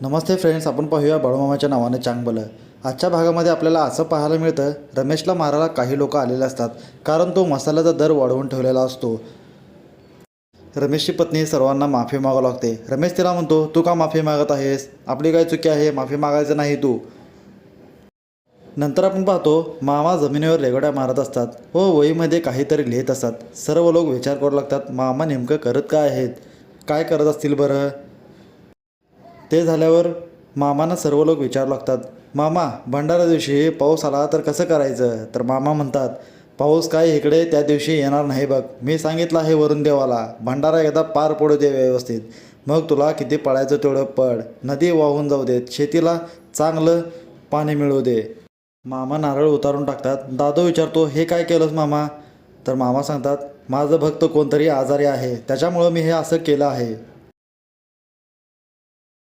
नमस्ते friends आपण पाहूया बाळूमामाच्या नावाने चांगबलं. आजच्या भागामध्ये आपल्याला असं पाहायला मिळतं रमेशला मारायला काही लोक आलेले असतात कारण तो मसाल्याचा दर वाढवून ठेवलेला असतो. रमेशची पत्नी सर्वांना माफी मागावं लागते. रमेश तिला म्हणतो तू का माफी मागत आहेस? आपली काय चुकी आहे? माफी मागायचं नाही तू. नंतर आपण पाहतो मामा जमिनीवर रेगड्या मारत असतात. व वहीमध्ये काहीतरी लिहित असतात. सर्व लोक विचार करू लागतात मामा नेमकं करत काय आहेत? काय करत असतील बरं? ते झाल्यावर मामांना सर्व लोक विचारू लागतात मामा भंडारा दिवशी पाऊस आला तर कसं करायचं? तर मामा म्हणतात पाऊस काय इकडे त्या दिवशी येणार नाही बघ. मी सांगितलं आहे वरून देवाला भंडारा एकदा पार पडू दे व्यवस्थित. मग तुला किती पडायचं तेवढं पड. नदी वाहून जाऊ देत. शेतीला चांगलं पाणी मिळू दे. मामा नारळ उतारून टाकतात दादो विचारतो हे काय केलंस मामा? तर मामा सांगतात माझं भक्त कोणतरी आजारी आहे. त्याच्यामुळं मी हे असं केलं आहे.